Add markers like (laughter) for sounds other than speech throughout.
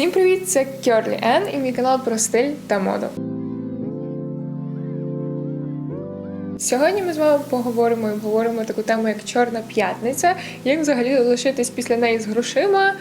Всім привіт! Це Curly Ен і мій канал про стиль та моду. Сьогодні ми з вами поговоримо і обговоримо таку тему, як Чорна п'ятниця, як взагалі залишитись після неї з грошима.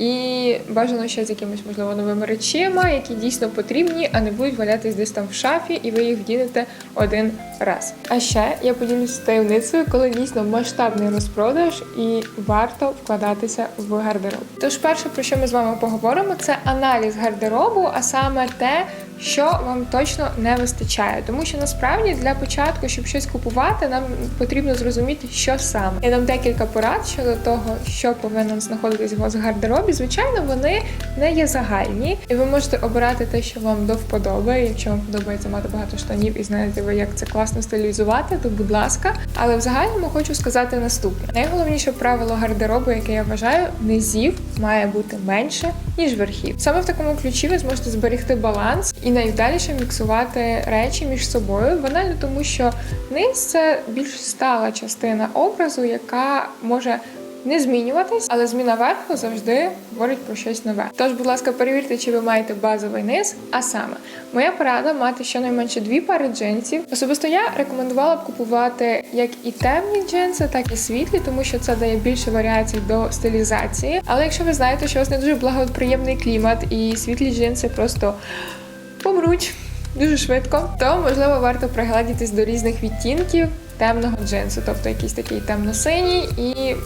І бажано ще з якимись можливо новими речима, які дійсно потрібні, а не будуть валятись десь там в шафі, і ви їх вдінете один раз. А ще я поділюся таємницею, коли дійсно масштабний розпродаж і варто вкладатися в гардероб. Тож, перше, про що ми з вами поговоримо, це аналіз гардеробу, а саме те, що вам точно не вистачає. Тому що насправді для початку, щоб щось купувати, нам потрібно зрозуміти, що саме. Я дам декілька порад щодо того, що повинен знаходитись у вас в гардеробі. Звичайно, вони не є загальні, і ви можете обирати те, що вам до вподоби. Якщо вам подобається мати багато штанів і знаєте ви, як це класно стилізувати, то будь ласка. Але в загальному хочу сказати наступне: найголовніше правило гардеробу, яке я вважаю, низів має бути менше ніж верхів. Саме в такому ключі ви зможете зберегти баланс і найдальше міксувати речі між собою. Банально тому, що низ це більш стала частина образу, яка може не змінюватись, але зміна верху завжди говорить про щось нове. Тож, будь ласка, перевірте, чи ви маєте базовий низ. А саме, моя порада мати щонайменше дві пари джинсів. Особисто я рекомендувала б купувати як і темні джинси, так і світлі, тому що це дає більше варіацій до стилізації. Але якщо ви знаєте, що у вас не дуже благоприємний клімат і світлі джинси просто помруть. Дуже швидко, то можливо варто пригледітись до різних відтінків темного джинсу, тобто якийсь такий темно-синій і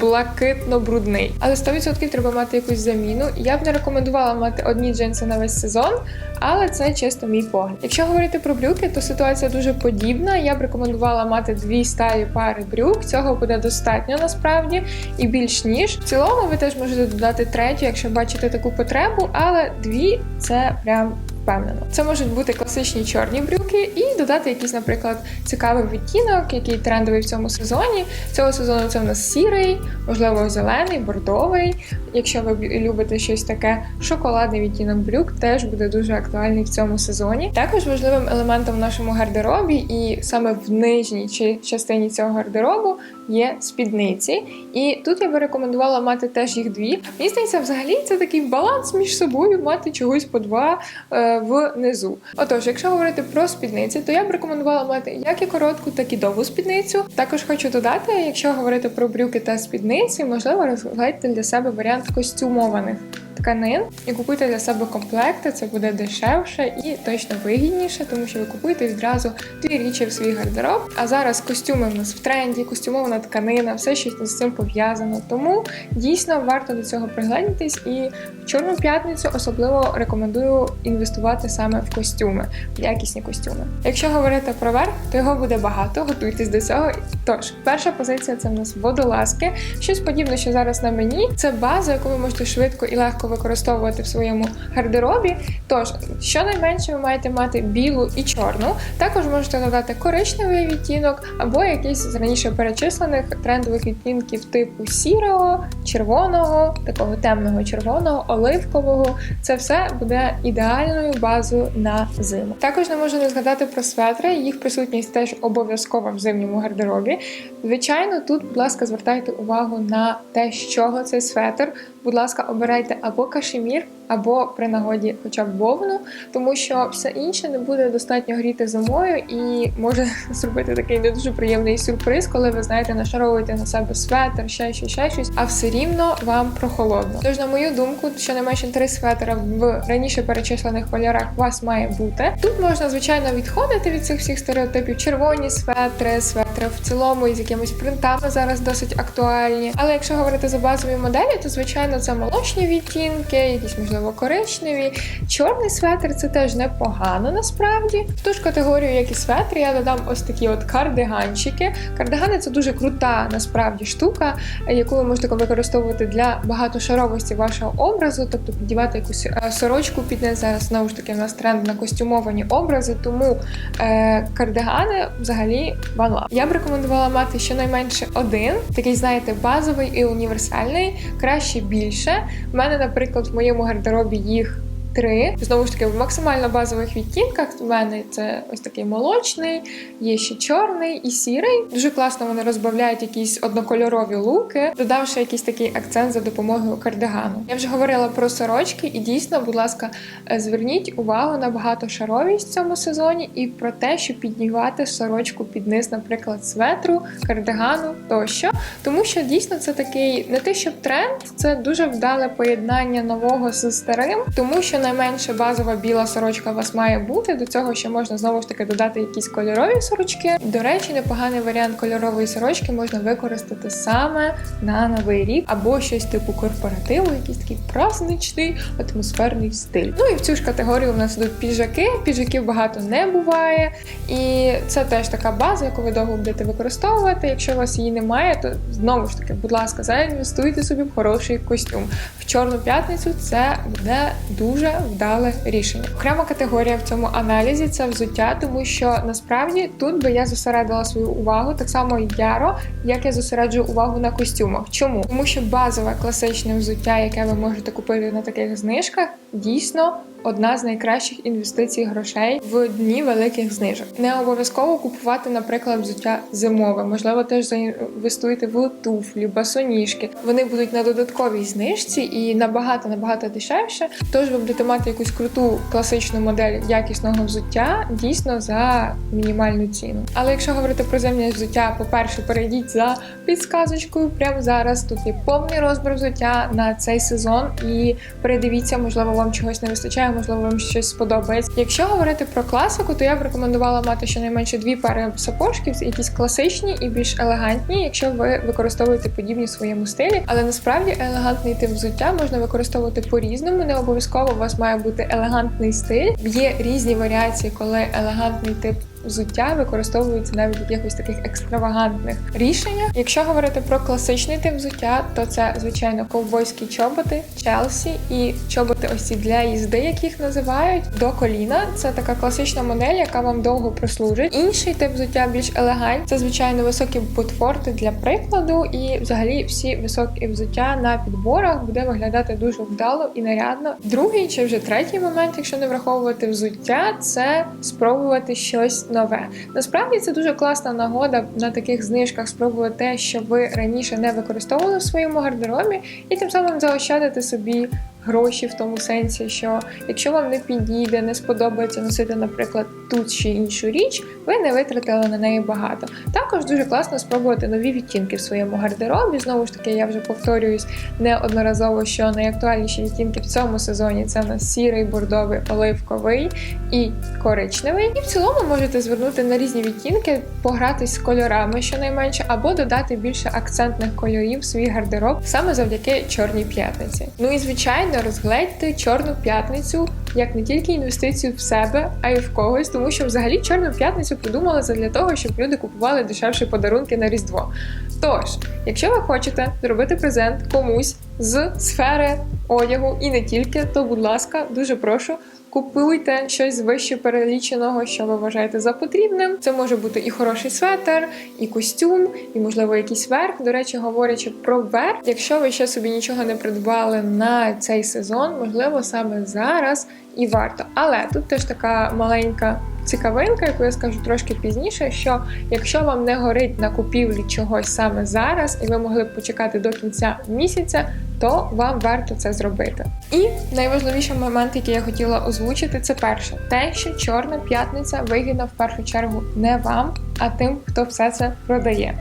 блакитно-брудний. Але 100% треба мати якусь заміну. Я б не рекомендувала мати одні джинси на весь сезон, але це чисто мій погляд. Якщо говорити про брюки, то ситуація дуже подібна. Я б рекомендувала мати дві сталі пари брюк. Цього буде достатньо насправді і більш ніж. В цілому ви теж можете додати третю, якщо бачите таку потребу, але дві це прям впевнено. Це можуть бути класичні чорні брюки і додати якийсь, наприклад, цікавий відтінок, який трендовий в цьому сезоні. Цього сезону це в нас сірий, можливо, зелений, бордовий. Якщо ви любите щось таке, шоколадний відтінок брюк теж буде дуже актуальний в цьому сезоні. Також важливим елементом в нашому гардеробі, і саме в нижній частині цього гардеробу є спідниці. І тут я би рекомендувала мати теж їх дві. Мені здається, взагалі це такий баланс між собою, мати чогось по два е, внизу. Отож, якщо говорити про спідниці, то я б рекомендувала мати як і коротку, так і довгу спідницю. Також хочу додати, якщо говорити про брюки та спідниці, можливо, розглядьте для себе варіант костюмованих тканин і купуйте для себе комплекти, це буде дешевше і точно вигідніше, тому що ви купуєте відразу дві річі в свій гардероб. А зараз костюми в нас в тренді, костюмована тканина, все що з цим пов'язано. Тому дійсно варто до цього приглянутись і в чорну п'ятницю особливо рекомендую інвестувати саме в костюми, в якісні костюми. Якщо говорити про верх, то його буде багато, готуйтесь до цього. Тож, перша позиція це в нас водолазки. Щось подібне, що зараз на мені. Це база, яку ви можете швидко і легко використовувати в своєму гардеробі. Тож, щонайменше ви маєте мати білу і чорну. Також можете додати коричневий відтінок або якийсь з раніше перечислених трендових відтінків типу сірого, червоного, такого темного червоного, оливкового. Це все буде ідеальною базою на зиму. Також не можу не згадати про светри, їх присутність теж обов'язкова в зимньому гардеробі. Звичайно, тут, будь ласка, звертайте увагу на те, з чого цей светр. Будь ласка, обирайте або кашемір, або при нагоді, хоча б вовну, тому що все інше не буде достатньо гріти зимою і може (laughs) зробити такий не дуже приємний сюрприз, коли ви знаєте, нашаровуєте на себе светр, ще щось, ще щось, а все рівно вам прохолодно. Тож, на мою думку, щонайменше три светра в раніше перечислених кольорах у вас має бути. Тут можна, звичайно, відходити від цих всіх стереотипів. Червоні светри, светри в цілому із якимись принтами зараз досить актуальні. Але якщо говорити за базові моделі, то звичайно це молочні відтінки, якісь можливо коричневі. Чорний светр це теж непогано насправді. В ту ж категорію, як і светр, я додам ось такі от кардиганчики. Кардигани це дуже крута насправді штука, яку ви можете використовувати для багатошаровості вашого образу, тобто піддівати якусь е, сорочку під не зараз знову ж таки в нас тренд на костюмовані образи, тому е, кардигани взагалі ванла. Я б рекомендувала мати щонайменше один, такий, знаєте, базовий і універсальний, краще більше. У мене, наприклад, в моєму гардеробі їх три. Знову ж таки, в максимально базових відтінках. У мене це ось такий молочний, є ще чорний і сірий. Дуже класно вони розбавляють якісь однокольорові луки, додавши якийсь такий акцент за допомогою кардигану. Я вже говорила про сорочки, і дійсно, будь ласка, е, зверніть увагу на багатошаровість в цьому сезоні і про те, щоб піднімати сорочку під низ, наприклад, светру, кардигану тощо. Тому що дійсно це такий не те, щоб тренд, це дуже вдале поєднання нового з старим, тому що найменше базова біла сорочка у вас має бути. До цього ще можна знову ж таки додати якісь кольорові сорочки. До речі, непоганий варіант кольорової сорочки можна використати саме на новий рік або щось типу корпоративу, якийсь такий праздничний атмосферний стиль. Ну і в цю ж категорію у нас йдуть піджаки. Піджаків багато не буває, і це теж така база, яку ви довго будете використовувати. Якщо у вас її немає, то знову ж таки, будь ласка, заінвестуйте собі в хороший костюм. В чорну п'ятницю це буде дуже вдале рішення. Окрема категорія в цьому аналізі це взуття, тому що насправді тут би я зосередила свою увагу так само яро, як я зосереджую увагу на костюмах. Чому? Тому що базове класичне взуття, яке ви можете купити на таких знижках, дійсно. Одна з найкращих інвестицій грошей в дні великих знижок. Не обов'язково купувати, наприклад, взуття зимове. Можливо, теж заінвестуйте в туфлі, басоніжки. Вони будуть на додатковій знижці і набагато набагато дешевше. Тож ви будете мати якусь круту класичну модель якісного взуття дійсно за мінімальну ціну. Але якщо говорити про зимнє взуття, по-перше, перейдіть за підсказочкою прямо зараз. Тут є повний розбір взуття на цей сезон, і передивіться, можливо, вам чогось не вистачає можливо, вам щось сподобається. Якщо говорити про класику, то я б рекомендувала мати щонайменше дві пари сапожків, якісь класичні і більш елегантні, якщо ви використовуєте подібні в своєму стилі. Але насправді елегантний тип взуття можна використовувати по-різному. Не обов'язково у вас має бути елегантний стиль. Є різні варіації, коли елегантний тип взуття використовується навіть в якихось таких екстравагантних рішеннях. Якщо говорити про класичний тип взуття, то це звичайно ковбойські чоботи, челсі і чоботи ось ці для їзди, як їх називають, до коліна. Це така класична модель, яка вам довго прослужить. Інший тип взуття більш елегантний. Це звичайно високі ботфорти для прикладу, і взагалі всі високі взуття на підборах буде виглядати дуже вдало і нарядно. Другий чи вже третій момент, якщо не враховувати взуття, це спробувати щось нове. Насправді це дуже класна нагода на таких знижках спробувати те, що ви раніше не використовували в своєму гардеробі, і тим самим заощадити собі гроші в тому сенсі, що якщо вам не підійде, не сподобається носити, наприклад, тут чи іншу річ, ви не витратили на неї багато. Також дуже класно спробувати нові відтінки в своєму гардеробі. Знову ж таки, я вже повторююсь неодноразово, що найактуальніші відтінки в цьому сезоні це у нас сірий, бордовий, оливковий і коричневий. І в цілому можете звернути на різні відтінки, погратись з кольорами щонайменше, або додати більше акцентних кольорів в свій гардероб саме завдяки чорній п'ятниці. Ну і звичайно реально розгледьте чорну п'ятницю як не тільки інвестицію в себе, а й в когось, тому що взагалі чорну п'ятницю придумали для того, щоб люди купували дешевші подарунки на Різдво. Тож, якщо ви хочете зробити презент комусь з сфери одягу і не тільки, то будь ласка, дуже прошу. Купуйте щось вище переліченого, що ви вважаєте за потрібним. Це може бути і хороший светр, і костюм, і, можливо, якийсь верх. До речі, говорячи про верх, якщо ви ще собі нічого не придбали на цей сезон, можливо, саме зараз і варто. Але тут теж така маленька. Цікавинка, яку я скажу трошки пізніше, що якщо вам не горить на купівлі чогось саме зараз, і ви могли б почекати до кінця місяця, то вам варто це зробити. І найважливіший момент, який я хотіла озвучити, це перше, те, що чорна п'ятниця вигідна в першу чергу не вам, а тим, хто все це продає.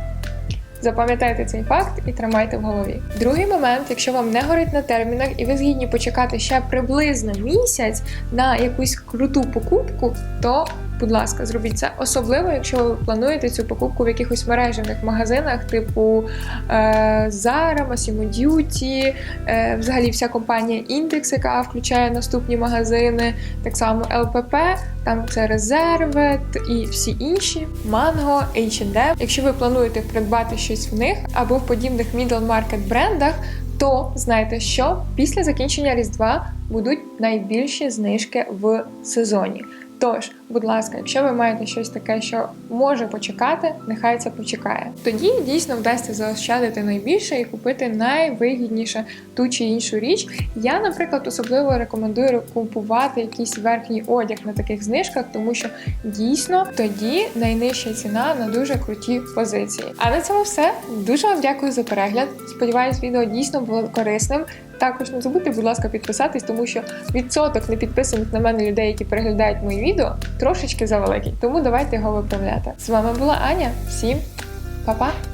Запам'ятайте цей факт і тримайте в голові. Другий момент, якщо вам не горить на термінах і ви згідні почекати ще приблизно місяць на якусь круту покупку, то будь ласка, зробіть це. Особливо, якщо ви плануєте цю покупку в якихось мережевих магазинах, типу е, Zara, Massimo Duty, е, взагалі вся компанія Index, яка включає наступні магазини, так само ЛПП, там це резерви і всі інші, Mango, H&M. Якщо ви плануєте придбати щось в них або в подібних middle market брендах, то знайте, що після закінчення Різдва будуть найбільші знижки в сезоні. Тож будь ласка, якщо ви маєте щось таке, що може почекати, нехай це почекає. Тоді дійсно вдасться заощадити найбільше і купити найвигідніше ту чи іншу річ. Я, наприклад, особливо рекомендую купувати якийсь верхній одяг на таких знижках, тому що дійсно тоді найнижча ціна на дуже круті позиції. А на цьому все. Дуже вам дякую за перегляд. Сподіваюсь, відео дійсно було корисним. Також не забудьте, будь ласка, підписатись, тому що відсоток непідписаних на мене людей, які переглядають мої відео, трошечки завеликий. Тому давайте його виправляти. З вами була Аня. Всім па-па!